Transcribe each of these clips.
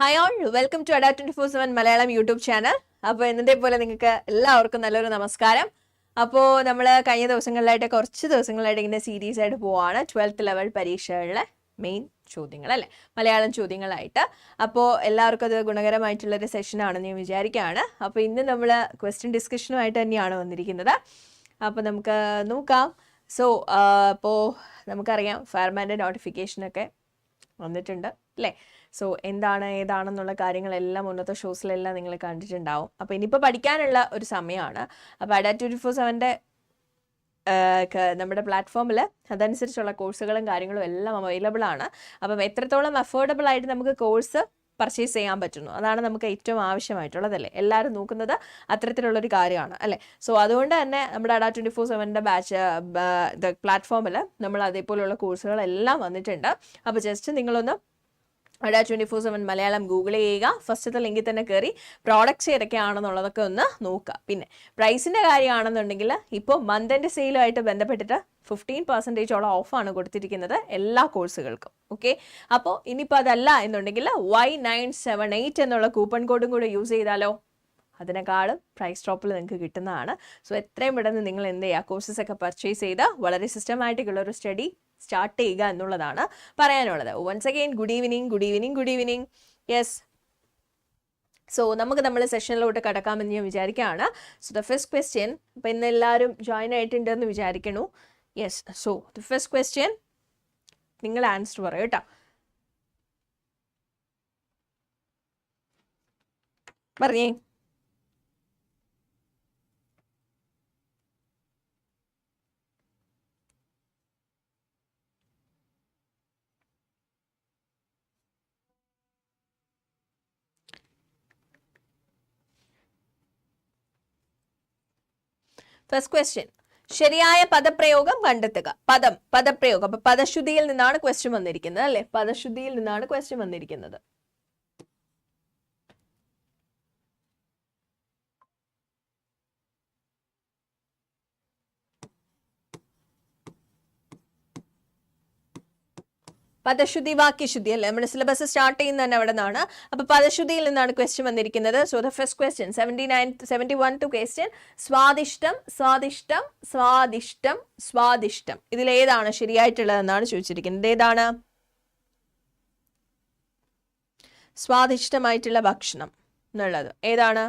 Hi all welcome to Adda twenty four seven Malayalam YouTube channel അപ്പോൾ ഇന്നത്തെ പോലെ നിങ്ങൾക്ക് എല്ലാവർക്കും നല്ലൊരു നമസ്കാരം. അപ്പോൾ നമ്മൾ കഴിഞ്ഞ ദിവസങ്ങളിലായിട്ട് കുറച്ച് ദിവസങ്ങളായിട്ട് ഇങ്ങനെ സീരീസ് ആയിട്ട് പോവാണ്. ട്വൽത്ത് ലെവൽ പരീക്ഷകളിലെ മെയിൻ ചോദ്യങ്ങൾ അല്ലേ? മലയാളം ചോദ്യങ്ങളായിട്ട്. അപ്പോൾ എല്ലാവർക്കും അത് ഗുണകരമായിട്ടുള്ളൊരു സെഷനാണെന്ന് ഞാൻ വിചാരിക്കുകയാണ് അപ്പോൾ ഇന്ന് നമ്മൾ ക്വസ്റ്റ്യൻ ഡിസ്കഷനുമായിട്ട് തന്നെയാണ് വന്നിരിക്കുന്നത്. അപ്പോൾ നമുക്ക് നോക്കാം. സോ അപ്പോൾ നമുക്കറിയാം ഫയർമാന്റെ നോട്ടിഫിക്കേഷനൊക്കെ വന്നിട്ടുണ്ട് അല്ലേ? സോ എന്താണ് ഏതാണെന്നുള്ള കാര്യങ്ങളെല്ലാം മുന്നത്തെ ഷോസിലെല്ലാം നിങ്ങൾ കണ്ടിട്ടുണ്ടാവും. അപ്പോൾ ഇനിയിപ്പോൾ പഠിക്കാനുള്ള ഒരു സമയമാണ്. അപ്പോൾ അഡാ ട്വന്റി ഫോർ സെവന്റെ നമ്മുടെ പ്ലാറ്റ്ഫോമിൽ അതനുസരിച്ചുള്ള കോഴ്സുകളും കാര്യങ്ങളും എല്ലാം അവൈലബിൾ ആണ്. അപ്പം എത്രത്തോളം അഫോർഡബിൾ ആയിട്ട് നമുക്ക് കോഴ്സ് പർച്ചേസ് ചെയ്യാൻ പറ്റുന്നു? അതാണ് നമുക്ക് ഏറ്റവും ആവശ്യമായിട്ടുള്ളതല്ലേ? എല്ലാവരും നോക്കുന്നത് അത്തരത്തിലുള്ളൊരു കാര്യമാണ് അല്ലേ? സോ അതുകൊണ്ട് തന്നെ നമ്മുടെ അഡാ ട്വന്റി ഫോർ സെവന്റെ ബാച്ച് പ്ലാറ്റ്ഫോമിൽ നമ്മൾ അതേപോലെയുള്ള കോഴ്സുകളെല്ലാം വന്നിട്ടുണ്ട്. അപ്പോൾ ജസ്റ്റ് നിങ്ങളൊന്ന് Adda twenty four seven Malayalam Google ചെയ്യുക. ഫസ്റ്റത്തെ ലിങ്കിൽ തന്നെ കയറി പ്രോഡക്റ്റ്സ് ഏതൊക്കെയാണെന്നുള്ളതൊക്കെ ഒന്ന് നോക്കുക. പിന്നെ പ്രൈസിന്റെ കാര്യമാണെന്നുണ്ടെങ്കിൽ ഇപ്പോൾ മന്ത് എൻഡ് സെയിലുമായിട്ട് ബന്ധപ്പെട്ടിട്ട് ഫിഫ്റ്റീൻ പെർസെന്റേജോളം ഓഫാണ് കൊടുത്തിരിക്കുന്നത് എല്ലാ കോഴ്സുകൾക്കും ഓക്കെ അപ്പോൾ ഇനിയിപ്പോൾ അതല്ല എന്നുണ്ടെങ്കിൽ വൈ നയൻ സെവൻ എയ്റ്റ് എന്നുള്ള കൂപ്പൺ കോഡും കൂടെ യൂസ് ചെയ്താലോ? അതിനേക്കാളും പ്രൈസ് ഡ്രോപ്പിൽ നിങ്ങൾക്ക് കിട്ടുന്നതാണ്. സോ എത്രയും പെട്ടെന്ന് നിങ്ങൾ എന്ത് ചെയ്യുക? കോഴ്സസ് ഒക്കെ പർച്ചേസ് ചെയ്ത് വളരെ സിസ്റ്റമാറ്റിക്കുള്ള ഒരു സ്റ്റഡി സ്റ്റാർട്ട് ചെയ്യുക എന്നുള്ളതാണ് പറയാനുള്ളത്. Once again good evening good evening good evening yes so നമുക്ക് നമ്മൾ സെഷനിലോട്ട് കടക്കാമെന്ന് ഞാൻ വിചാരിക്കുകയാണ്. സോ ദ ഫസ്റ്റ് ക്വസ്റ്റ്യൻ അപ്പം ഇന്ന് എല്ലാവരും ജോയിൻ ആയിട്ടുണ്ടെന്ന് വിചാരിക്കണു. Yes so the first question നിങ്ങൾ ആൻസർ പറയൂ കേട്ടോ. പറഞ്ഞേ. ഫസ്റ്റ് ക്വസ്റ്റ്യൻ ശരിയായ പദപ്രയോഗം കണ്ടെത്തുക. പദം. പദപ്രയോഗം. അപ്പൊ പദശുദ്ധിയിൽ നിന്നാണ് ക്വസ്റ്റ്യൻ വന്നിരിക്കുന്നത് അല്ലെ? പദശുദ്ധിയിൽ നിന്നാണ് ക്വസ്റ്റ്യൻ വന്നിരിക്കുന്നത്. പദശുദ്ധി വാക്യശുദ്ധി അല്ലേ? നമ്മുടെ സിലബസ് സ്റ്റാർട്ട് ചെയ്യുന്ന തന്നെ അവിടെ നിന്നാണ്. അപ്പൊ പദശുദ്ധിയിൽ നിന്നാണ് ക്വസ്റ്റ്യൻ വന്നിരിക്കുന്നത്. So the first question seventy nine seventy one two question സ്വാദിഷ്ടം സ്വാദിഷ്ടം സ്വാദിഷ്ടം സ്വാദിഷ്ടം. ഇതിൽ ഏതാണ് ശരിയായിട്ടുള്ളതെന്നാണ് ചോദിച്ചിരിക്കുന്നത്. ഏതാണ്? സ്വാദിഷ്ടമായിട്ടുള്ള ഭക്ഷണം എന്നുള്ളത്. ഏതാണ്?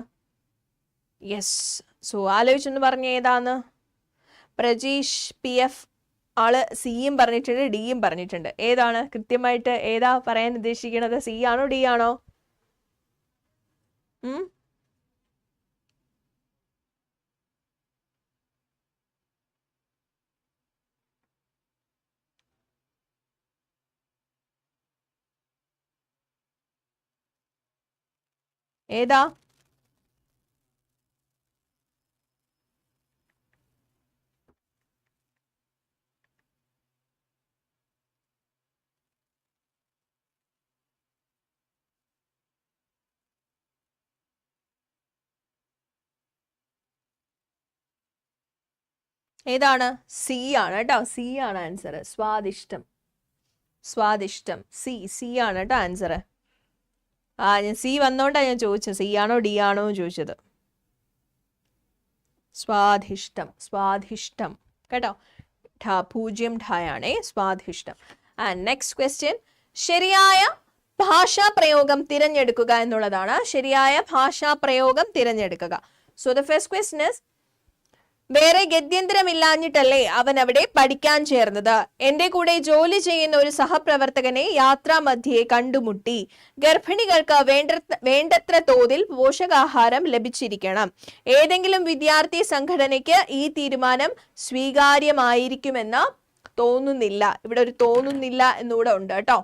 യെസ് സോ ആലോചിച്ചൊന്ന് പറഞ്ഞ ഏതാണ്? പ്രജീഷ് പി എഫ് ആൾ സിയും പറഞ്ഞിട്ടുണ്ട് ഡിയും പറഞ്ഞിട്ടുണ്ട്. ഏതാണ്? കൃത്യമായിട്ട് ഏതാ പറയാൻ ഉദ്ദേശിക്കുന്നത് സി ആണോ ഡി ആണോ? ഏതാ? ഏതാണ്? സി ആണ് കേട്ടോ. സി ആണ് ആൻസർ സ്വാദിഷ്ടം. സ്വാദിഷ്ടം. സി സി ആണ് കേട്ടോ ആൻസർ ആ ഞാൻ സി വന്നോണ്ടാണ് ഞാൻ ചോദിച്ചത്. സി ആണോ ഡി ആണോ ചോദിച്ചത്. സ്വാധിഷ്ടം സ്വാധിഷ്ടം കേട്ടോ? പൂജ്യം ഠായാണേ. സ്വാധിഷ്ടം ആൻഡ് നെക്സ്റ്റ് ക്വസ്റ്റ്യൻ ശരിയായ ഭാഷാ പ്രയോഗം തിരഞ്ഞെടുക്കുക എന്നുള്ളതാണ്. ശരിയായ ഭാഷാ പ്രയോഗം തിരഞ്ഞെടുക്കുക. So the first question is വേറെ ഗത്യന്തരമില്ലാഞ്ഞിട്ടല്ലേ അവൻ അവിടെ പഠിക്കാൻ ചേർന്നത്? എന്റെ കൂടെ ജോലി ചെയ്യുന്ന ഒരു സഹപ്രവർത്തകനെ യാത്രാമധ്യേ കണ്ടുമുട്ടി. ഗർഭിണികൾക്ക് വേണ്ട വേണ്ടത്ര തോതിൽ പോഷകാഹാരം ലഭിച്ചിരിക്കണം. ഏതെങ്കിലും വിദ്യാർത്ഥി സംഘടനയ്ക്ക് ഈ തീരുമാനം സ്വീകാര്യമായിരിക്കുമെന്ന് തോന്നുന്നില്ല. ഇവിടെ ഒരു തോന്നുന്നില്ല എന്നുകൂടെ ഉണ്ട് കേട്ടോ.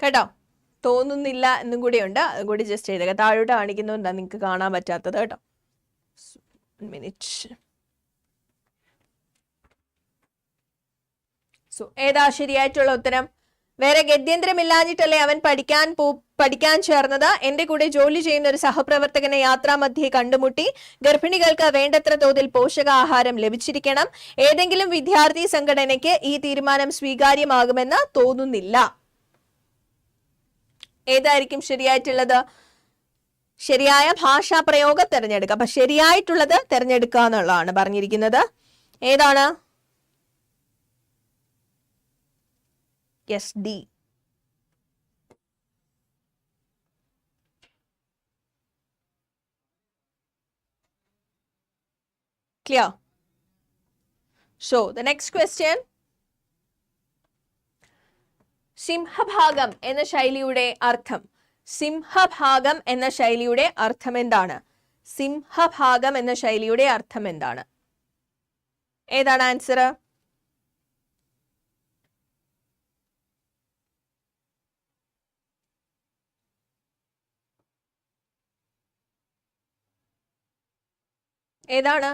കേട്ടോ? തോന്നുന്നില്ല എന്നും കൂടി ഉണ്ട് അതും കൂടി ജസ്റ്റ് ചെയ്തേക്കാം താഴോട്ട് കാണിക്കുന്നതുകൊണ്ടാണ് നിങ്ങൾക്ക് കാണാൻ പറ്റാത്തത് കേട്ടോ. മിനിറ്റ് സോ ഏതാ ശരിയായിട്ടുള്ള ഉത്തരം? വേറെ ഗത്യന്തരമില്ലാഞ്ഞിട്ടല്ലേ അവൻ പഠിക്കാൻ പോ പഠിക്കാൻ ചേർന്നത്? എന്റെ കൂടെ ജോലി ചെയ്യുന്ന ഒരു സഹപ്രവർത്തകനെ യാത്രാമധ്യേ കണ്ടുമുട്ടി. ഗർഭിണികൾക്ക് വേണ്ടത്ര തോതിൽ പോഷകാഹാരം ലഭിച്ചിരിക്കണം. ഏതെങ്കിലും വിദ്യാർത്ഥി സംഘടനയ്ക്ക് ഈ തീരുമാനം സ്വീകാര്യമാകുമെന്ന് തോന്നുന്നില്ല. ഏതായിരിക്കും ശരിയായിട്ടുള്ളത്? ശരിയായ ഭാഷാ പ്രയോഗം തിരഞ്ഞെടുക്കുക. അപ്പൊ ശരിയായിട്ടുള്ളത് തിരഞ്ഞെടുക്കുക എന്നുള്ളതാണ് പറഞ്ഞിരിക്കുന്നത്. ഏതാണ്? Yes D clear So, the next question. സിംഹഭാഗം എന്ന ശൈലിയുടെ അർത്ഥം. സിംഹഭാഗം എന്ന ശൈലിയുടെ അർത്ഥം എന്താണ്? സിംഹഭാഗം എന്ന ശൈലിയുടെ അർത്ഥം എന്താണ്? ഏതാണ് ആൻസർ ഏതാണ്?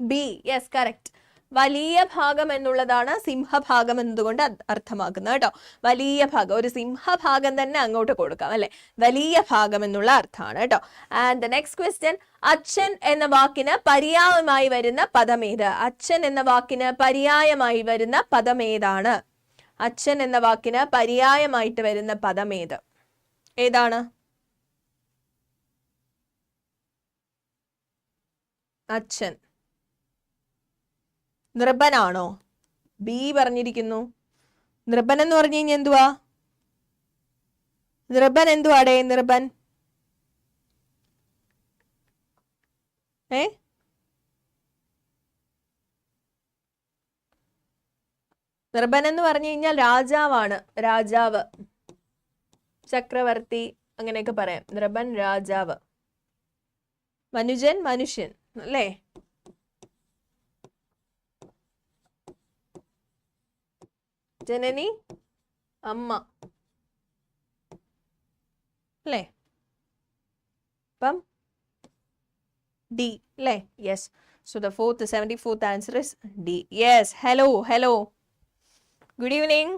ബി യെസ് കറക്റ്റ് വലിയ ഭാഗം എന്നുള്ളതാണ് സിംഹഭാഗം എന്നതുകൊണ്ട് അർത്ഥമാക്കുന്നത് കേട്ടോ. വലിയ ഭാഗം ഒരു സിംഹഭാഗം തന്നെ അങ്ങോട്ട് കൊടുക്കാം അല്ലെ? വലിയ ഭാഗം എന്നുള്ള അർത്ഥമാണ് കേട്ടോ. ആൻഡ് ദ നെക്സ്റ്റ് ക്വസ്റ്റ്യൻ അച്ഛൻ എന്ന വാക്കിന് പര്യായമായി വരുന്ന പദമേത് അച്ഛൻ എന്ന വാക്കിന് പര്യായമായി വരുന്ന പദമേതാണ് അച്ഛൻ എന്ന വാക്കിന് പര്യായമായിട്ട് വരുന്ന പദമേത് ഏതാണ്? അച്ഛൻ. നൃപനാണോ ബി പറഞ്ഞിരിക്കുന്നു. നിർബൻ എന്ന് പറഞ്ഞു കഴിഞ്ഞാൽ എന്തുവാ? നിർബൻ എന്തുവാടേ നിർബൻ? ഏ? നിർബൻ എന്ന് പറഞ്ഞു കഴിഞ്ഞാൽ രാജാവാണ്. രാജാവ്. ചക്രവർത്തി അങ്ങനെയൊക്കെ പറയാം. നിർബൻ രാജാവ്. മനുജൻ മനുഷ്യൻ. അല്ലേ? ജനനി അമ്മ. അല്ലേ അപ്പം ഡി അല്ലേ yes. So the fourth seventy fourth answer is D yes hello hello good evening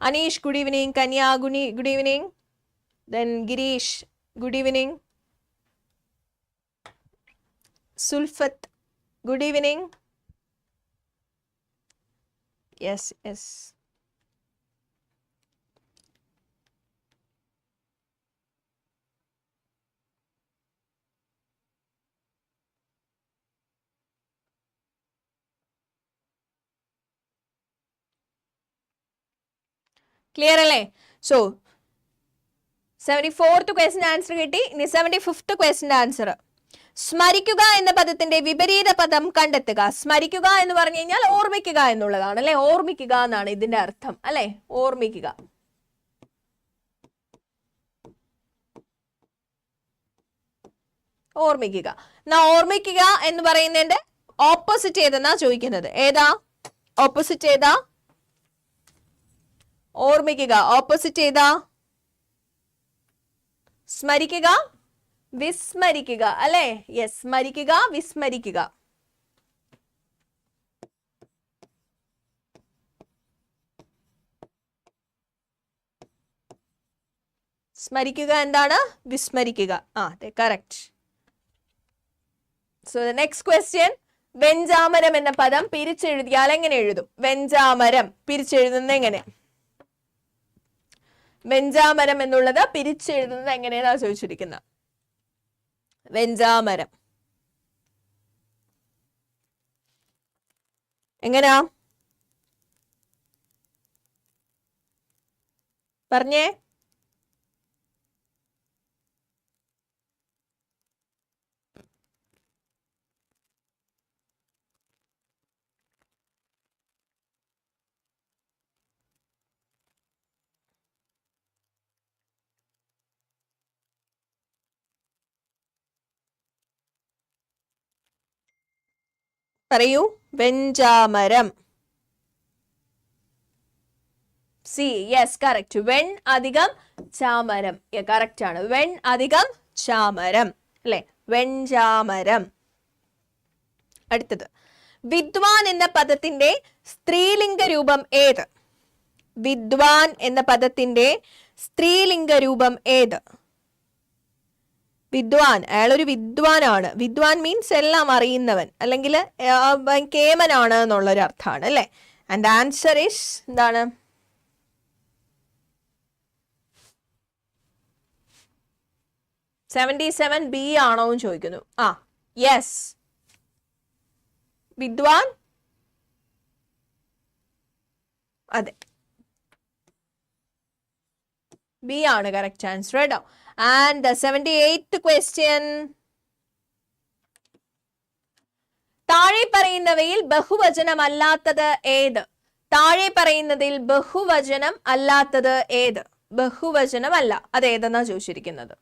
Aneesh good evening Kanya Guni good evening then Girish good evening Sulfath good evening yes yes. Clear അല്ലേ so seventy fourth ക്വസ്റ്റിന്റെ answer കിട്ടി ഇനി seventy fifth ക്വസ്റ്റിന്റെ answer സ്മരിക്കുക എന്ന പദത്തിന്റെ വിപരീത പദം കണ്ടെത്തുക. സ്മരിക്കുക എന്ന് പറഞ്ഞു കഴിഞ്ഞാൽ ഓർമ്മിക്കുക എന്നുള്ളതാണ് അല്ലെ? ഓർമ്മിക്കുക എന്നാണ് ഇതിന്റെ അർത്ഥം അല്ലെ? ഓർമ്മിക്കുക. ഓർമ്മിക്കുക. എന്നാ ഓർമ്മിക്കുക എന്ന് പറയുന്നതിന്റെ ഓപ്പോസിറ്റ് ഏതെന്നാ ചോദിക്കുന്നത്? ഏതാ? ഓപ്പോസിറ്റ് ഏതാ? ഓർമ്മിക്കുക. ഓപ്പോസിറ്റ് ഏതാ? സ്മരിക്കുക. വിസ്മരിക്കുക അല്ലെ? യെസ് മരിക്കുക വിസ്മരിക്കുക. സ്മരിക്കുക എന്താണ്? വിസ്മരിക്കുക. ആ അതെ കറക്റ്റ് സോ നെക്സ്റ്റ് ക്വസ്റ്റ്യൻ വെഞ്ചാമരം എന്ന പദം പിരിച്ചെഴുതിയാൽ എങ്ങനെ എഴുതും? വെഞ്ചാമരം. പിരിച്ചെഴുതുന്നത് എങ്ങനെ? വെഞ്ചാമരം എന്നുള്ളത് പിരിച്ചെഴുതുന്നത് എങ്ങനെയാണ് ചോദിച്ചിരിക്കുന്നത്. വെഞ്ചാമരം. എങ്ങനാ? പറഞ്ഞേ. പറയൂ. വെഞ്ചാമരം. സി യെസ് കറക്റ്റ് വെൺ അധികം ചാമരം. കറക്റ്റ് ആണ്. വെൺ അധികം ചാമരം. അല്ലെ? വെഞ്ചാമരം. അടുത്തത്. വിദ്വാൻ എന്ന പദത്തിന്റെ സ്ത്രീലിംഗ രൂപം ഏത്? വിദ്വാൻ എന്ന പദത്തിന്റെ സ്ത്രീലിംഗ രൂപം ഏത്? വിദ്വാൻ. അയാളൊരു വിദ്വാനാണ്. വിദ്വാൻ മീൻസ് എല്ലാം അറിയുന്നവൻ. അല്ലെങ്കിൽ കേമനാണ് എന്നുള്ളൊരു അർത്ഥമാണ് അല്ലേ? ആൻഡ് ആൻസർ ഇസ് എന്താണ്? സെവന്റി സെവൻ ബി ആണോ എന്ന് ചോദിക്കുന്നു. ആ യെസ് വിദ്വാൻ? അതെ. ബി ആണ് കറക്റ്റ് ആൻസർ കേട്ടോ. ആൻഡ് സെവന്റി എയ്ത്ത് ക്വസ്റ്റ്യൻ താഴെ പറയുന്നവയിൽ ബഹുവചനം അല്ലാത്തത് ഏത്? താഴെ പറയുന്നതിൽ ബഹുവചനം അല്ലാത്തത് ഏത്? ബഹുവചനം അല്ല അത് ഏതെന്നാ ചോദിച്ചിരിക്കുന്നത്?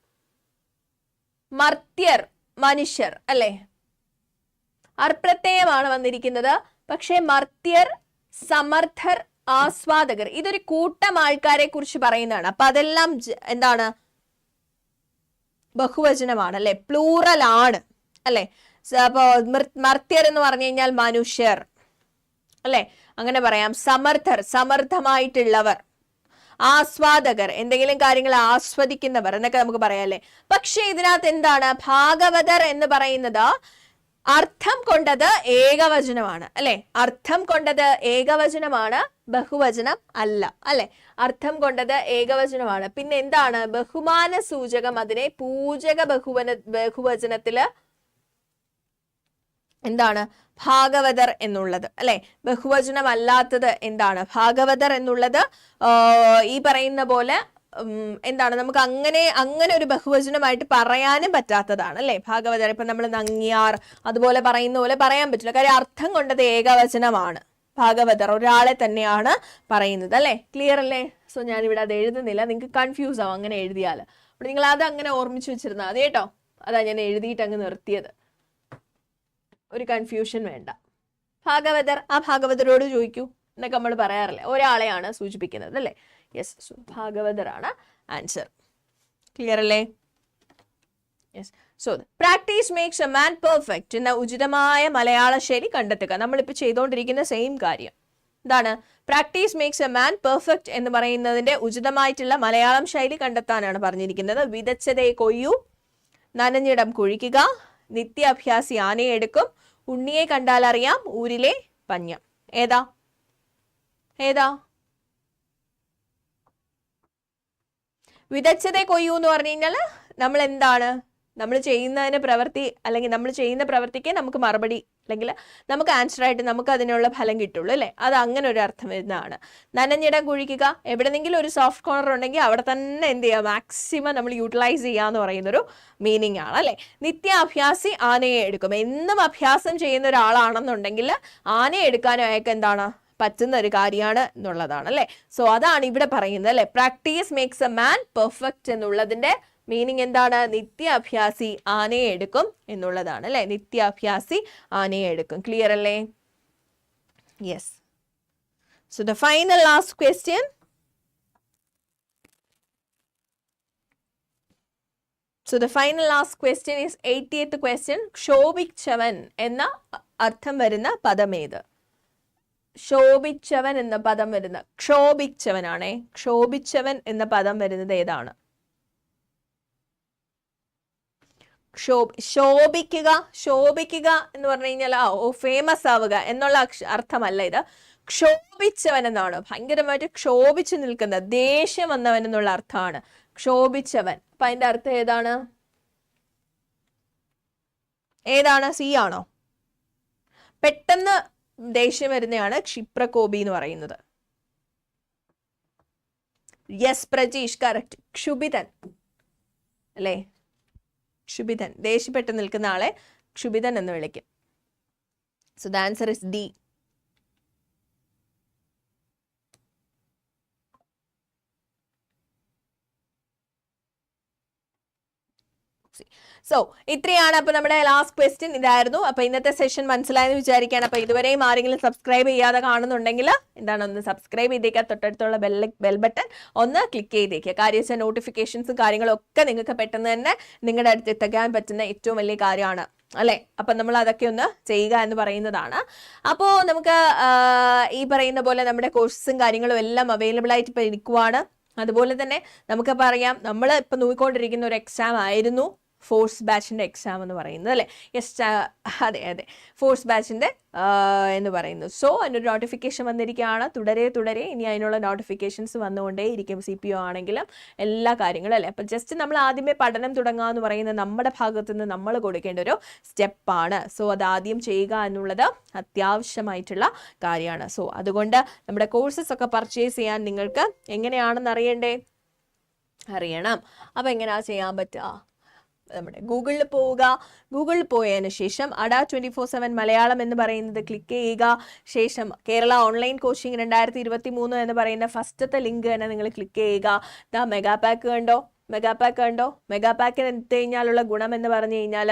മർത്യർ മനുഷ്യർ അല്ലെ? അർപ്രത്യയമാണ് വന്നിരിക്കുന്നത്. പക്ഷേ മർത്യർ സമർത്ഥർ ആസ്വാദകർ. ഇതൊരു കൂട്ടം ആൾക്കാരെ കുറിച്ച് പറയുന്നതാണ്. അപ്പൊ അതെല്ലാം എന്താണ്? ബഹുവചനമാണ് അല്ലെ? പ്ലൂറൽ ആണ് അല്ലെ? അപ്പോ മർത്യർ എന്ന് പറഞ്ഞു കഴിഞ്ഞാൽ മനുഷ്യർ അല്ലെ? അങ്ങനെ പറയാം. സമർത്ഥർ സമർത്ഥമായിട്ടുള്ളവർ ആസ്വാദകർ എന്തെങ്കിലും കാര്യങ്ങൾ ആസ്വദിക്കുന്നവർ എന്നൊക്കെ നമുക്ക് പറയാം അല്ലെ? പക്ഷെ ഇതിനകത്ത് എന്താണ്? ഭാഗവതർ എന്ന് പറയുന്നത് അർത്ഥം കൊണ്ടത് ഏകവചനമാണ് അല്ലെ? അർത്ഥം കൊണ്ടത് ഏകവചനമാണ് ബഹുവചനം അല്ല അല്ലെ? അർത്ഥം കൊണ്ടത് ഏകവചനമാണ്. പിന്നെ എന്താണ്? ബഹുമാന സൂചകം അതിനെ പൂജക ബഹുവന ബഹുവചനത്തിൽ എന്താണ്? ഭാഗവതർ എന്നുള്ളത് അല്ലെ? ബഹുവചനം അല്ലാത്തത് എന്താണ്? ഭാഗവതർ എന്നുള്ളത് ഈ പറയുന്ന പോലെ എന്താണ് നമുക്ക് അങ്ങനെ അങ്ങനെ ഒരു ബഹുവചനമായിട്ട് പറയാനും പറ്റാത്തതാണ് അല്ലേ? ഭാഗവതർ ഇപ്പൊ നമ്മൾ നങ്ങിയാർ അതുപോലെ പറയുന്ന പോലെ പറയാൻ പറ്റില്ല. കാര്യം അർത്ഥം കൊണ്ടത് ഏകവചനമാണ്. ഭാഗവതർ ഒരാളെ തന്നെയാണ് പറയുന്നത് അല്ലേ? ക്ലിയർ അല്ലേ? സോ ഞാനിവിടെ അത് എഴുതുന്നില്ല. നിങ്ങൾക്ക് കൺഫ്യൂസ് ആവും അങ്ങനെ എഴുതിയാൽ. അപ്പോൾ നിങ്ങൾ അത് അങ്ങനെ ഓർമ്മിച്ച് വെച്ചിരുന്നാൽ മതി കേട്ടോ. അതാ ഞാൻ എഴുതിയിട്ട് അങ്ങ് നിർത്തിയത്. ഒരു കൺഫ്യൂഷൻ വേണ്ട. ഭാഗവതർ ആ ഭാഗവതരോട് ചോദിക്കൂ. എന്നൊക്കെ നമ്മൾ പറയാറില്ലേ? ഒരാളെയാണ് സൂചിപ്പിക്കുന്നത് അല്ലേ? യെസ് ഭാഗവതറാണ് ആൻസർ ക്ലിയർ അല്ലേ? Yes so practice makes a man perfect എന്ന ഉചിതമായ മലയാള ശൈലി കണ്ടെത്തുക. നമ്മളിപ്പോൾ ചെയ്തുകൊണ്ടിരിക്കുന്ന സെയിം കാര്യം. എന്താണ് practice makes a man perfect എന്ന് പറയുന്നതിന്റെ ഉചിതമായിട്ടുള്ള മലയാളം ശൈലി കണ്ടെത്താനാണ് പറഞ്ഞിരിക്കുന്നത്. വിതച്ചതേ കൊയ്യൂ നനഞ്ഞിടം കുഴിക്കുക നിത്യാഭ്യാസി ആനയെ എടുക്കും ഉണ്ണിയെ കണ്ടാലറിയാം ഊരിലെ പഞ്ഞം. ഏതാ? ഏതാ? വിതച്ചതേ കൊയ്യൂ എന്ന് പറഞ്ഞു കഴിഞ്ഞാൽ നമ്മൾ എന്താണ് നമ്മൾ ചെയ്യുന്നതിന് പ്രവൃത്തി അല്ലെങ്കിൽ നമ്മൾ ചെയ്യുന്ന പ്രവൃത്തിക്ക് നമുക്ക് മറുപടി അല്ലെങ്കിൽ നമുക്ക് ആൻസർ ആയിട്ട് നമുക്ക് അതിനുള്ള ഫലം കിട്ടുള്ളൂ അല്ലേ? അത് അങ്ങനെ ഒരു അർത്ഥം വരുന്നതാണ്. നനഞ്ഞിടം കുഴിക്കുക എവിടെന്നെങ്കിലും ഒരു സോഫ്റ്റ് കോർണർ ഉണ്ടെങ്കിൽ അവിടെ തന്നെ എന്ത് ചെയ്യുക? മാക്സിമം നമ്മൾ യൂട്ടിലൈസ് ചെയ്യുക എന്ന് പറയുന്നൊരു മീനിങ് ആണ് അല്ലേ? നിത്യാഭ്യാസി ആനയെ എടുക്കും. എന്നും അഭ്യാസം ചെയ്യുന്ന ഒരാളാണെന്നുണ്ടെങ്കിൽ ആനയെ എടുക്കാനും അയാൾക്ക് എന്താണ്? പറ്റുന്ന ഒരു കാര്യമാണ് എന്നുള്ളതാണ് അല്ലെ സോ അതാണ് ഇവിടെ പറയുന്നത് അല്ലെ? Practice makes a man perfect എന്നുള്ളതിന്റെ മീനിങ് എന്താണ്? നിത്യാഭ്യാസി ആനയെ എടുക്കും എന്നുള്ളതാണ് അല്ലെ? നിത്യാഭ്യാസി ആനയെ എടുക്കും. ക്ലിയർ അല്ലേ? Yes so the final last question so the final last question is eightieth question ക്ഷോഭിച്ചവൻ എന്ന അർത്ഥം വരുന്ന പദമേത് ശോഭിച്ചവൻ എന്ന പദം വരുന്ന ക്ഷോഭിച്ചവനാണേ ക്ഷോഭിച്ചവൻ എന്ന പദം വരുന്നത് ഏതാണ്? ശോഭിക്കുക ശോഭിക്കുക എന്ന് പറഞ്ഞു കഴിഞ്ഞാൽ ആ ഓ ഫേമസ് ആവുക എന്നുള്ള അർത്ഥമല്ല ഇത്. ക്ഷോഭിച്ചവൻ എന്നാണ് ഭയങ്കരമായിട്ട് ക്ഷോഭിച്ചു നിൽക്കുന്ന ദേഷ്യം വന്നവൻ എന്നുള്ള അർത്ഥമാണ് ക്ഷോഭിച്ചവൻ. അപ്പൊ അതിന്റെ അർത്ഥം ഏതാണ്? ഏതാണ്? സി ആണോ? പെട്ടെന്ന് ദേഷ്യം വരുന്നതാണ് ക്ഷിപ്രകോപി എന്ന് പറയുന്നത്. യെസ് പ്രജീഷ് കറക്റ്റ് ക്ഷുഭിതൻ. അല്ലേ? ക്ഷുഭിതൻ. ദേഷ്യപ്പെട്ട് നിൽക്കുന്ന ആളെ ക്ഷുഭിതൻ എന്ന് വിളിക്കും. So the answer is D so ഇത്രയാണ് അപ്പൊ നമ്മുടെ ലാസ്റ്റ് ക്വസ്റ്റ്യൻ ഇതായിരുന്നു. അപ്പൊ ഇന്നത്തെ സെഷൻ മനസ്സിലായെന്ന് വിചാരിക്കുകയാണ്. അപ്പൊ ഇതുവരെയും ആരെങ്കിലും സബ്സ്ക്രൈബ് ചെയ്യാതെ കാണുന്നുണ്ടെങ്കിൽ എന്താണ് ഒന്ന് സബ്സ്ക്രൈബ് ചെയ്തേക്കുക തൊട്ടടുത്തുള്ള ബെൽ ബെൽ ബട്ടൺ ഒന്ന് ക്ലിക്ക് ചെയ്തേക്കുക കാര്യം വെച്ചാൽ നോട്ടിഫിക്കേഷൻസും കാര്യങ്ങളും ഒക്കെ നിങ്ങൾക്ക് പെട്ടെന്ന് തന്നെ നിങ്ങളുടെ അടുത്ത് എത്തിക്കാൻ പറ്റുന്ന ഏറ്റവും വലിയ കാര്യമാണ്. അല്ലെ? അപ്പം നമ്മൾ അതൊക്കെ ഒന്ന് ചെയ്യുക എന്ന് പറയുന്നതാണ്. അപ്പോൾ നമുക്ക് ഈ പറയുന്ന പോലെ നമ്മുടെ കോഴ്സും കാര്യങ്ങളും എല്ലാം അവൈലബിൾ ആയിട്ട് ഇപ്പൊ ഇരിക്കുവാണ്. അതുപോലെ തന്നെ നമുക്ക് പറയാം നമ്മൾ ഇപ്പം നോക്കിക്കൊണ്ടിരിക്കുന്ന ഒരു എക്സാം ആയിരുന്നു. ഫോഴ്സ് ബാച്ചിന്റെ എക്സാം എന്ന് പറയുന്നത് അല്ലേ? യെസ് അതെ അതെ. ഫോഴ്സ് ബാച്ചിന്റെ എന്ന് പറയുന്നു. സോ അതിനൊരു നോട്ടിഫിക്കേഷൻ വന്നിരിക്കുകയാണ്. തുടരെ തുടരെ. ഇനി അതിനുള്ള നോട്ടിഫിക്കേഷൻസ് വന്നുകൊണ്ടേ ഇരിക്കും സി പി ഒ ആണെങ്കിലും എല്ലാ കാര്യങ്ങളും അല്ലേ? അപ്പം ജസ്റ്റ് നമ്മൾ ആദ്യമേ പഠനം തുടങ്ങുക എന്ന് പറയുന്നത് നമ്മുടെ ഭാഗത്ത് നിന്ന് നമ്മൾ കൊടുക്കേണ്ട ഒരു സ്റ്റെപ്പാണ്. സോ അത് ആദ്യം ചെയ്യുക എന്നുള്ളത് അത്യാവശ്യമായിട്ടുള്ള കാര്യമാണ്. സോ അതുകൊണ്ട് നമ്മുടെ കോഴ്സസ് ഒക്കെ പർച്ചേസ് ചെയ്യാൻ നിങ്ങൾക്ക് എങ്ങനെയാണെന്ന് അറിയണ്ടേ? അറിയണം. അപ്പം എങ്ങനെയാ ചെയ്യാൻ പറ്റുക? നമ്മുടെ ഗൂഗിളിൽ പോവുക. ഗൂഗിളിൽ പോയതിനു ശേഷം Adda twenty four seven Malayalam എന്ന് പറയുന്നത് ക്ലിക്ക് ചെയ്യുക. ശേഷം കേരള ഓൺലൈൻ കോച്ചിങ് രണ്ടായിരത്തി ഇരുപത്തി മൂന്ന് എന്ന് പറയുന്ന ഫസ്റ്റത്തെ ലിങ്ക് തന്നെ നിങ്ങൾ ക്ലിക്ക് ചെയ്യുക. ദാ മെഗാ പാക്ക് കണ്ടോ? മെഗാ പാക്ക് കണ്ടോ? മെഗാ പാക്കിന് എത്തി കഴിഞ്ഞാലുള്ള ഗുണം എന്ന് പറഞ്ഞു കഴിഞ്ഞാൽ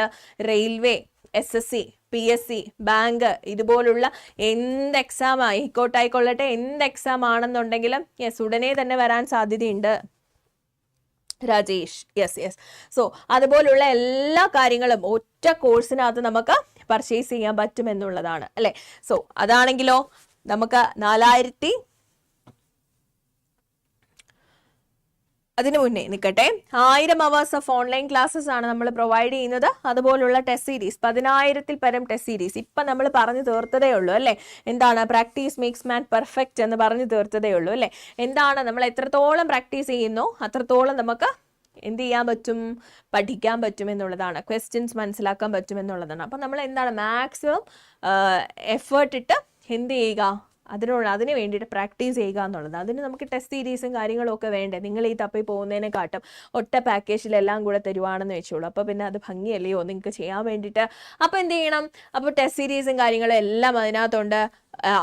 railway S S C P S C bank ഇതുപോലുള്ള എന്ത് എക്സാം ആയിക്കോട്ടായിക്കൊള്ളട്ടെ എന്ത് എക്സാം ആണെന്നുണ്ടെങ്കിലും യെസ് ഉടനെ തന്നെ വരാൻ സാധ്യതയുണ്ട്. രാജേഷ്. യെസ് യെസ് സോ അതുപോലുള്ള എല്ലാ കാര്യങ്ങളും ഒറ്റ കോഴ്സിനകത്ത് നമുക്ക് പർച്ചേസ് ചെയ്യാൻ പറ്റുമെന്നുള്ളതാണ് അല്ലേ? സോ അതാണെങ്കിലോ നമുക്ക് നാലായിരത്തി അതിനു മുന്നേ നിൽക്കട്ടെ. ആയിരം അവേഴ്സ് ഓഫ് ഓൺലൈൻ ക്ലാസ്സസ് ആണ് നമ്മൾ പ്രൊവൈഡ് ചെയ്യുന്നത്. അതുപോലുള്ള ടെസ്റ്റ് സീരീസ് പതിനായിരത്തിൽ പരം ടെസ്റ്റ് സീരീസ് ഇപ്പം നമ്മൾ പറഞ്ഞു തീർത്തതേ ഉള്ളൂ അല്ലേ? എന്താണ് പ്രാക്ടീസ് മേക്സ് മാൻ പെർഫെക്റ്റ് എന്ന് പറഞ്ഞു തീർത്തതേ ഉള്ളൂ അല്ലേ? എന്താണ് നമ്മൾ എത്രത്തോളം പ്രാക്ടീസ് ചെയ്യുന്നു അത്രത്തോളം നമുക്ക് എന്ത് ചെയ്യാൻ പറ്റും പഠിക്കാൻ പറ്റും എന്നുള്ളതാണ്. ക്വസ്റ്റ്യൻസ് മനസ്സിലാക്കാൻ പറ്റും എന്നുള്ളതാണ്. അപ്പം നമ്മൾ എന്താണ് മാക്സിമം എഫേർട്ട് ഇട്ട് എന്ത് ചെയ്യുക? അതിനുള്ള അതിന് വേണ്ടിയിട്ട് പ്രാക്ടീസ് ചെയ്യുക എന്നുള്ളത്. അതിന് നമുക്ക് ടെസ്റ്റ് സീരീസും കാര്യങ്ങളൊക്കെ വേണ്ടേ? നിങ്ങൾ ഈ തപ്പി പോകുന്നതിനെക്കാട്ടും ഒറ്റ പാക്കേജിലെല്ലാം കൂടെ തരുവാണെന്ന് വെച്ചോളൂ. അപ്പോൾ പിന്നെ അത് ഭംഗിയല്ലയോ? നിങ്ങൾക്ക് ചെയ്യാൻ വേണ്ടിയിട്ട്. അപ്പോൾ എന്ത് ചെയ്യണം? അപ്പോൾ ടെസ്റ്റ് സീരീസും കാര്യങ്ങളും എല്ലാം അതിനകത്തുണ്ട്.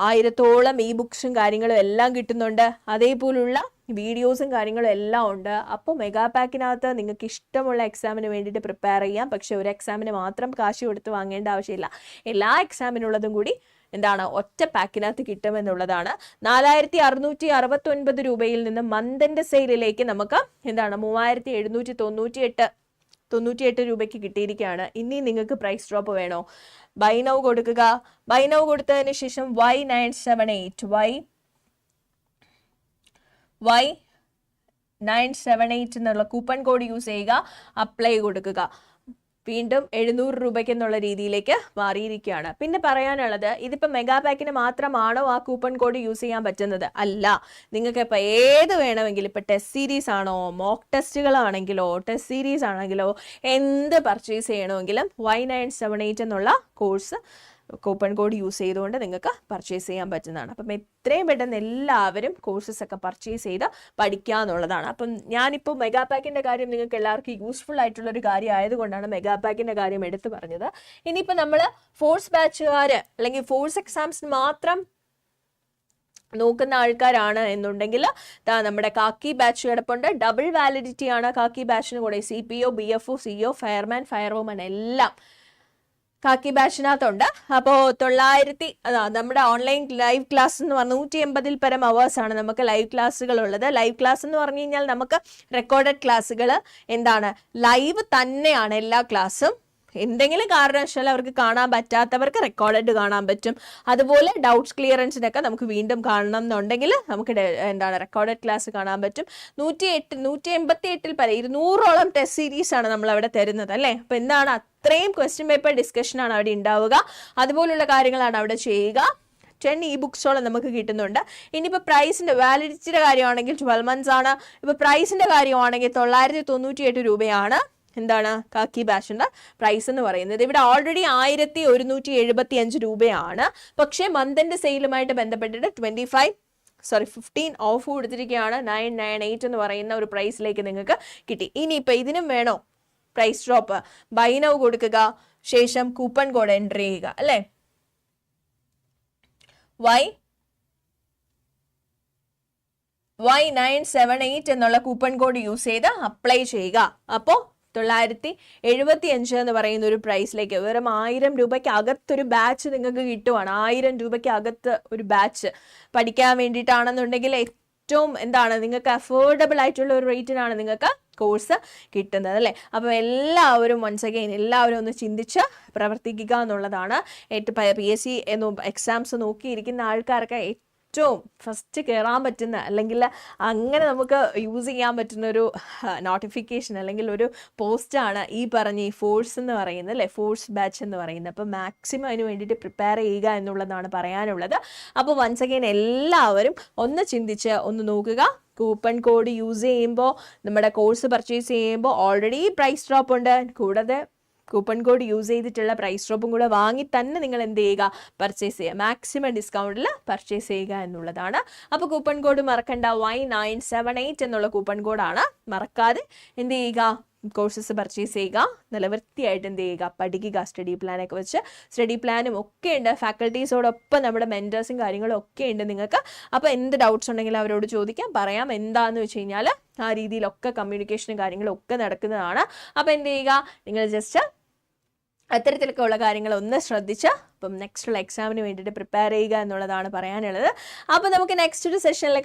ആയിരത്തോളം ഈ ബുക്സും കാര്യങ്ങളും എല്ലാം കിട്ടുന്നുണ്ട്. അതേപോലുള്ള വീഡിയോസും കാര്യങ്ങളും എല്ലാം ഉണ്ട്. അപ്പോൾ മെഗാ പാക്കിനകത്ത് നിങ്ങൾക്ക് ഇഷ്ടമുള്ള എക്സാമിന് വേണ്ടിയിട്ട് പ്രിപ്പയർ ചെയ്യാം. പക്ഷെ ഒരു എക്സാമിന് മാത്രം കാശ് കൊടുത്ത് വാങ്ങേണ്ട ആവശ്യമില്ല. എല്ലാ എക്സാമിനുള്ളതും കൂടി എന്താണ് ഒറ്റ പാക്കിനകത്ത് കിട്ടുമെന്നുള്ളതാണ്. നാലായിരത്തി അറുന്നൂറ്റി അറുപത്തി ഒൻപത് രൂപയിൽ നിന്ന് മന്തിന്റെ സെയിലിലേക്ക് നമുക്ക് എന്താണ് മൂവായിരത്തി എഴുന്നൂറ്റി തൊണ്ണൂറ്റി എട്ട് തൊണ്ണൂറ്റിയെട്ട് രൂപയ്ക്ക് കിട്ടിയിരിക്കുകയാണ്. ഇനി നിങ്ങൾക്ക് പ്രൈസ് ഡ്രോപ്പ് വേണോ? ബൈ നൗ കൊടുക്കുക. ബൈ നൗ കൊടുത്തതിന് ശേഷം Y nine seven eight Y Y nine seven eight എന്നുള്ള കൂപ്പൺ കോഡ് യൂസ് ചെയ്യുക അപ്ലൈ കൊടുക്കുക. വീണ്ടും എഴുന്നൂറ് രൂപയ്ക്ക് എന്നുള്ള രീതിയിലേക്ക് മാറിയിരിക്കുകയാണ്. പിന്നെ പറയാനുള്ളത് ഇതിപ്പോൾ മെഗാ പാക്കിന് മാത്രമാണോ ആ കൂപ്പൺ കോഡ് യൂസ് ചെയ്യാൻ പറ്റുന്നത്? അല്ല. നിങ്ങൾക്ക് ഇപ്പോൾ ഏത് വേണമെങ്കിലും ഇപ്പോൾ ടെസ്റ്റ് സീരീസ് ആണോ മോക്ക് ടെസ്റ്റുകളാണെങ്കിലോ ടെസ്റ്റ് സീരീസ് ആണെങ്കിലോ എന്ത് പർച്ചേസ് ചെയ്യണമെങ്കിലും വൈ നയൻ സെവൻ എയ്റ്റ് എന്നുള്ള കോഴ്സ് കൂപ്പൺ കോഡ് യൂസ് ചെയ്തുകൊണ്ട് നിങ്ങൾക്ക് പർച്ചേസ് ചെയ്യാൻ പറ്റുന്നതാണ്. അപ്പം എത്രയും പെട്ടെന്ന് എല്ലാവരും കോഴ്സസ് ഒക്കെ പർച്ചേസ് ചെയ്ത് പഠിക്കുക എന്നുള്ളതാണ് അപ്പം ഞാനിപ്പോൾ മെഗാ പാക്കിന്റെ കാര്യം നിങ്ങൾക്ക് എല്ലാവർക്കും യൂസ്ഫുൾ ആയിട്ടുള്ളൊരു കാര്യം ആയതുകൊണ്ടാണ് മെഗാ പാക്കിന്റെ കാര്യം എടുത്തു പറഞ്ഞത്. ഇനിയിപ്പോൾ നമ്മൾ ഫോഴ്സ് ബാച്ചുകാർ അല്ലെങ്കിൽ ഫോഴ്സ് എക്സാംസിന് മാത്രം നോക്കുന്ന ആൾക്കാരാണ് എന്നുണ്ടെങ്കിൽ ദാ നമ്മുടെ കാക്കി ബാച്ച് കിടപ്പുണ്ട്. ഡബിൾ വാലിഡിറ്റി ആണ് കാക്കി ബാച്ചിന് കൂടെ. C P O B F O C O fireman firewoman എല്ലാം കാക്കി ബാച്ചിനകത്തുണ്ട് അപ്പോൾ തൊള്ളായിരത്തി നമ്മുടെ ഓൺലൈൻ ലൈവ് ക്ലാസ് എന്ന് പറഞ്ഞാൽ നൂറ്റി എൺപതിൽ പരം അവേഴ്സാണ് നമുക്ക് ലൈവ് ക്ലാസ്സുകൾ ഉള്ളത്. ലൈവ് ക്ലാസ് എന്ന് പറഞ്ഞു കഴിഞ്ഞാൽ നമുക്ക് റെക്കോർഡഡ് ക്ലാസ്സുകൾ എന്താണ്? ലൈവ് തന്നെയാണ് എല്ലാ ക്ലാസ്സും എന്തെങ്കിലും കാരണവശാൽ അവർക്ക് കാണാൻ പറ്റാത്തവർക്ക് റെക്കോർഡഡ് കാണാൻ പറ്റും. അതുപോലെ ഡൗട്ട്സ് ക്ലിയറൻസിനൊക്കെ നമുക്ക് വീണ്ടും കാണണം എന്നുണ്ടെങ്കിൽ നമുക്ക് എന്താണ് റെക്കോർഡഡ് ക്ലാസ് കാണാൻ പറ്റും. നൂറ്റി എട്ട് നൂറ്റി എൺപത്തി എട്ടിൽ പല ഇരുന്നൂറോളം ടെസ്റ്റ് സീരീസ് ആണ് നമ്മൾ അവിടെ തരുന്നത് അല്ലേ? അപ്പോൾ എന്താണ് അത്രയും ക്വസ്റ്റ്യൻ പേപ്പർ ഡിസ്കഷൻ ആണ് അവിടെ ഉണ്ടാവുക. അതുപോലുള്ള കാര്യങ്ങളാണ് അവിടെ ചെയ്യുക. ടെൻ ഇ ബുക്സോളം നമുക്ക് കിട്ടുന്നുണ്ട്. ഇനിയിപ്പോൾ പ്രൈസിന്റെ വാലിഡിറ്റിയുടെ കാര്യമാണെങ്കിൽ ട്വൽവ് മന്ത്സ് ആണ്. ഇപ്പോൾ പ്രൈസിന്റെ കാര്യമാണെങ്കിൽ തൊള്ളായിരത്തി തൊണ്ണൂറ്റി എട്ട് രൂപയാണ്. എന്താണ്? കാക്കി ബാഷിന്റെ പ്രൈസ് എന്ന് പറയുന്നത് ഇവിടെ ഓൾറെഡി ആയിരത്തി ഒരുന്നൂറ്റി എഴുപത്തി അഞ്ച് രൂപയാണ്. പക്ഷേ മന്തിന്റെ സെയിലുമായിട്ട് ബന്ധപ്പെട്ടിട്ട് twenty five sorry fifteen off കൊടുത്തിരിക്കുകയാണ്. നയൻ നയൻ എയ്റ്റ് എന്ന് പറയുന്ന ഒരു പ്രൈസിലേക്ക് നിങ്ങൾക്ക് കിട്ടി. ഇനിയിപ്പോൾ ഇതിനും വേണോ? പ്രൈസ് ഡ്രോപ്പ് ബൈനവ് കൊടുക്കുക. ശേഷം കൂപ്പൺ കോഡ് എന്റർ ചെയ്യുക. അല്ലേ? Y Y nine seven eight എന്നുള്ള കൂപ്പൺ കോഡ് യൂസ് ചെയ്ത് അപ്ലൈ ചെയ്യുക. അപ്പോൾ തൊള്ളായിരത്തി എഴുപത്തി അഞ്ച് എന്ന് പറയുന്ന ഒരു പ്രൈസിലേക്ക് വെറും ആയിരം രൂപയ്ക്ക് അകത്തൊരു ബാച്ച് നിങ്ങൾക്ക് കിട്ടുവാണ്. ആയിരം രൂപയ്ക്ക് അകത്ത് ഒരു ബാച്ച് പഠിക്കാൻ വേണ്ടിയിട്ടാണെന്നുണ്ടെങ്കിൽ ഏറ്റവും എന്താണ് നിങ്ങൾക്ക് അഫോർഡബിൾ ആയിട്ടുള്ള ഒരു റേറ്റിനാണ് നിങ്ങൾക്ക് കോഴ്സ് കിട്ടുന്നത് അല്ലേ? അപ്പം എല്ലാവരും വൺസ് അഗെയിൻ എല്ലാവരും ഒന്ന് ചിന്തിച്ച് പ്രവർത്തിക്കുക എന്നുള്ളതാണ്. ഏറ്റവും പി എസ് സി എക്സാംസ് നോക്കിയിരിക്കുന്ന ആൾക്കാർക്ക് ഏറ്റവും ഫസ്റ്റ് കയറാൻ പറ്റുന്ന അല്ലെങ്കിൽ അങ്ങനെ നമുക്ക് യൂസ് ചെയ്യാൻ പറ്റുന്ന ഒരു നോട്ടിഫിക്കേഷൻ അല്ലെങ്കിൽ ഒരു പോസ്റ്റാണ് ഈ പറഞ്ഞ ഈ ഫോഴ്സ് എന്ന് പറയുന്നത് അല്ലേ? ഫോഴ്സ് ബാച്ച് എന്ന് പറയുന്നത്. അപ്പോൾ മാക്സിമം അതിന് വേണ്ടിയിട്ട് പ്രിപ്പയർ ചെയ്യുക എന്നുള്ളതാണ് പറയാനുള്ളത്. അപ്പോൾ വൺസ് അഗെയിൻ എല്ലാവരും ഒന്ന് ചിന്തിച്ച് ഒന്ന് നോക്കുക. കൂപ്പൺ കോഡ് യൂസ് ചെയ്യുമ്പോൾ നമ്മുടെ കോഴ്സ് പർച്ചേസ് ചെയ്യുമ്പോൾ ഓൾറെഡി പ്രൈസ് ഡ്രോപ്പ് ഉണ്ട്. കൂടാതെ കൂപ്പൺ കോഡ് യൂസ് ചെയ്തിട്ടുള്ള പ്രൈസ് ഡ്രോപ്പും കൂടെ വാങ്ങി തന്നെ നിങ്ങൾ എന്ത് ചെയ്യുക? പർച്ചേസ് ചെയ്യുക. മാക്സിമം ഡിസ്കൗണ്ടിൽ പർച്ചേസ് ചെയ്യുക എന്നുള്ളതാണ്. അപ്പോൾ കൂപ്പൺ കോഡ് മറക്കണ്ട. വൈ നയൻ സെവൻ എയ്റ്റ് എന്നുള്ള കൂപ്പൺ കോഡാണ് മറക്കാതെ എന്ത് ചെയ്യുക? കോഴ്സസ് പർച്ചേസ് ചെയ്യുക. നല്ല വൃത്തിയായിട്ട് എന്ത് ചെയ്യുക? പഠിക്കുക. സ്റ്റഡി പ്ലാനൊക്കെ വെച്ച് സ്റ്റഡി പ്ലാനും ഒക്കെ ഉണ്ട്. ഫാക്കൽറ്റീസോടൊപ്പം നമ്മുടെ മെന്റേഴ്സും കാര്യങ്ങളും ഒക്കെ ഉണ്ട് നിങ്ങൾക്ക്. അപ്പോൾ എന്ത് ഡൗട്ട്സ് ഉണ്ടെങ്കിലും അവരോട് ചോദിക്കാം. പറയാം. എന്താണെന്ന് വെച്ച് കഴിഞ്ഞാൽ ആ രീതിയിലൊക്കെ കമ്മ്യൂണിക്കേഷനും കാര്യങ്ങളും ഒക്കെ നടക്കുന്നതാണ്. അപ്പോൾ എന്ത് ചെയ്യുക? നിങ്ങൾ ജസ്റ്റ് അത്തരത്തിലൊക്കെ ഉള്ള കാര്യങ്ങൾ ഒന്ന് ശ്രദ്ധിച്ച് അപ്പം നെക്സ്റ്റ് ഉള്ള എക്സാമിന് വേണ്ടിയിട്ട് പ്രിപ്പയർ ചെയ്യുക എന്നുള്ളതാണ് പറയാനുള്ളത്. അപ്പോൾ നമുക്ക് നെക്സ്റ്റ് ഒരു സെഷനിൽ